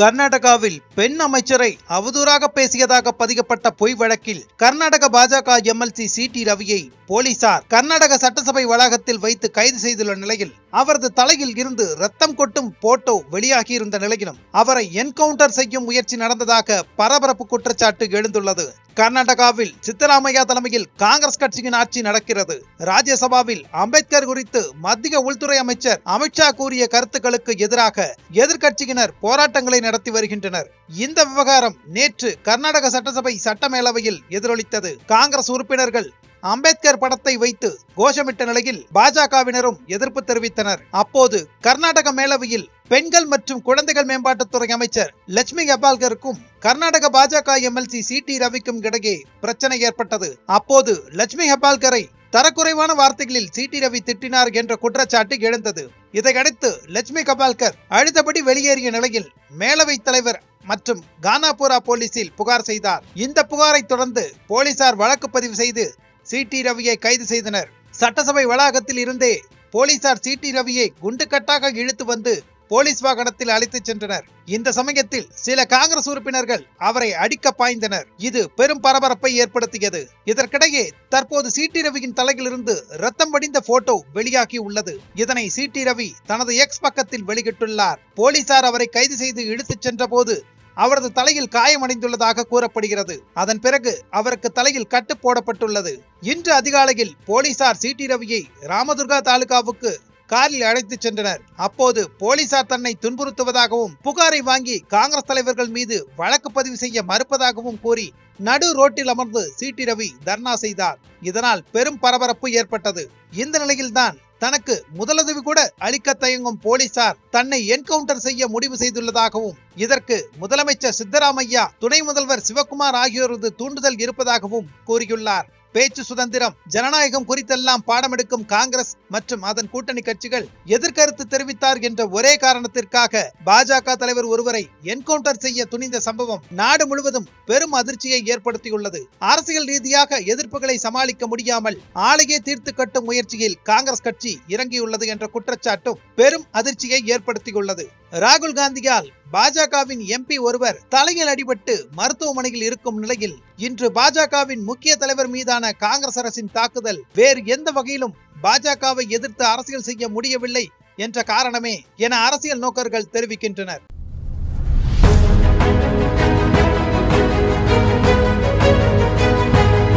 கர்நாடகாவில் பெண் அமைச்சரை அவதூறாக பேசியதாக பதிக்கப்பட்ட பொய் வழக்கில் கர்நாடக பாஜக எம்எல்சி சி டி ரவியை போலீசார் கர்நாடக சட்டசபை வளாகத்தில் வைத்து கைது செய்துள்ள நிலையில் அவரது தலையில் இருந்து ரத்தம் கொட்டும் போட்டோ வெளியாகியிருந்த நிலையிலும் அவரை என்கவுண்டர் செய்யும் முயற்சி நடந்ததாக பரபரப்பு குற்றச்சாட்டு எழுந்துள்ளது. கர்நாடகாவில் சித்தராமையா தலைமையில் காங்கிரஸ் கட்சியின் ஆட்சி நடக்கிறது. ராஜ்யசபாவில் அம்பேத்கர் குறித்து மத்திய உள்துறை அமைச்சர் அமித்ஷா கூறிய கருத்துக்களுக்கு எதிராக எதிர்க்கட்சியினர் போராட்டங்களை நடத்தி வருகின்றனர். இந்த விவகாரம் நேற்று கர்நாடக சட்டசபை சட்டமேலவையில் எதிரொலித்தது. காங்கிரஸ் உறுப்பினர்கள் அம்பேத்கர் படத்தை வைத்து கோஷமிட்ட நிலையில் பாஜகவினரும் எதிர்ப்பு தெரிவித்தனர். அப்போது கர்நாடக மேலவையில் பெண்கள் மற்றும் குழந்தைகள் மேம்பாட்டுத்துறை அமைச்சர் லட்சுமி ஹெபால்கருக்கும் கர்நாடக பாஜக எம்எல்சி சி டி ரவிக்கும் இடையே பிரச்சனை ஏற்பட்டது. அப்போது லட்சுமி ஹெபால்கரை தரக்குறைவான வார்த்தைகளில் சி டி ரவி திட்டினார் என்ற குற்றச்சாட்டு எழுந்தது. இதையடுத்து லட்சுமி கபால்கர் அழுதபடி வெளியேறிய நிலையில் மேலவை தலைவர் மற்றும் கானாபுரா போலீசில் புகார் செய்தார். இந்த புகாரை தொடர்ந்து போலீசார் வழக்கு பதிவு செய்து சி. டி. ரவியை கைது செய்தனர். சட்டசபை வளாகத்தில் இருந்தே போலீசார் சி. டி. ரவியை குண்டுக்கட்டாக இழுத்து வந்து போலீஸ் வாகனத்தில் அழைத்துச் சென்றனர். இந்த சமயத்தில் சில காங்கிரஸ் உறுப்பினர்கள் அவரை அடிக்க பாய்ந்தனர். இது பெரும் பரபரப்பை ஏற்படுத்தியது. இதற்கிடையே தற்போது சி. டி. ரவியின் தலையிலிருந்து ரத்தம் வடிந்த போட்டோ வெளியாகி உள்ளது. இதனை சி. டி. ரவி தனது எக்ஸ் பக்கத்தில் வெளியிட்டுள்ளார். போலீசார் அவரை கைது செய்து இழுத்துச் சென்றபோது அவரது தலையில் காயமடைந்துள்ளதாக கூறப்படுகிறது. அதன் பிறகு அவருக்கு தலையில் கட்டு போடப்பட்டுள்ளது. இன்று அதிகாலையில் போலீசார் சிடி ரவியை ராமதுர்கா தாலுகாவுக்கு காரில் அழைத்துச் சென்றனர். அப்போது போலீசார் தன்னை துன்புறுத்துவதாகவும் புகாரை வாங்கி காங்கிரஸ் தலைவர்கள் மீது வழக்கு பதிவு செய்ய மறுப்பதாகவும் கூறி நடு ரோட்டில் அமர்ந்து சிடி ரவி தர்ணா செய்தார். இதனால் பெரும் பரபரப்பு ஏற்பட்டது. இந்த நிலையில்தான் தனக்கு முதலுதவி கூட அளிக்க தயங்கும் போலீசார் தன்னை என்கவுண்டர் செய்ய முடிவு செய்துள்ளதாகவும் இதற்கு முதலமைச்சர் சித்தராமையா துணை முதல்வர் சிவக்குமார் ஆகியோரது தூண்டுதல் இருப்பதாகவும் கூறியுள்ளார். பேச்சு சுதந்திரம் ஜனநாயகம் குறித்தெல்லாம் பாடமெடுக்கும் காங்கிரஸ் மற்றும் அதன் கூட்டணி கட்சிகள் எதிர்கருத்து தெரிவித்தார் என்ற ஒரே காரணத்திற்காக பாஜக தலைவர் ஒருவரை என்கவுண்டர் செய்ய துணிந்த சம்பவம் நாடு முழுவதும் பெரும் அதிர்ச்சியை ஏற்படுத்தியுள்ளது. அரசியல் ரீதியாக எதிர்ப்புகளை சமாளிக்க முடியாமல் ஆலையே தீர்த்து கட்டும் முயற்சியில் காங்கிரஸ் கட்சி இறங்கியுள்ளது என்ற குற்றச்சாட்டும் பெரும் அதிர்ச்சியை ஏற்படுத்தியுள்ளது. ராகுல் காந்தியால் பாஜகவின் எம்பி ஒருவர் தலையில் அடிபட்டு மருத்துவமனையில் இருக்கும் நிலையில் இன்று பாஜகவின் முக்கிய தலைவர் மீதான காங்கிரஸ் அரசின் தாக்குதல் வேறு எந்த வகையிலும் பாஜகவை எதிர்த்து அரசியல் செய்ய முடியவில்லை என்ற காரணமே என அரசியல் நோக்கர்கள் தெரிவிக்கின்றனர்.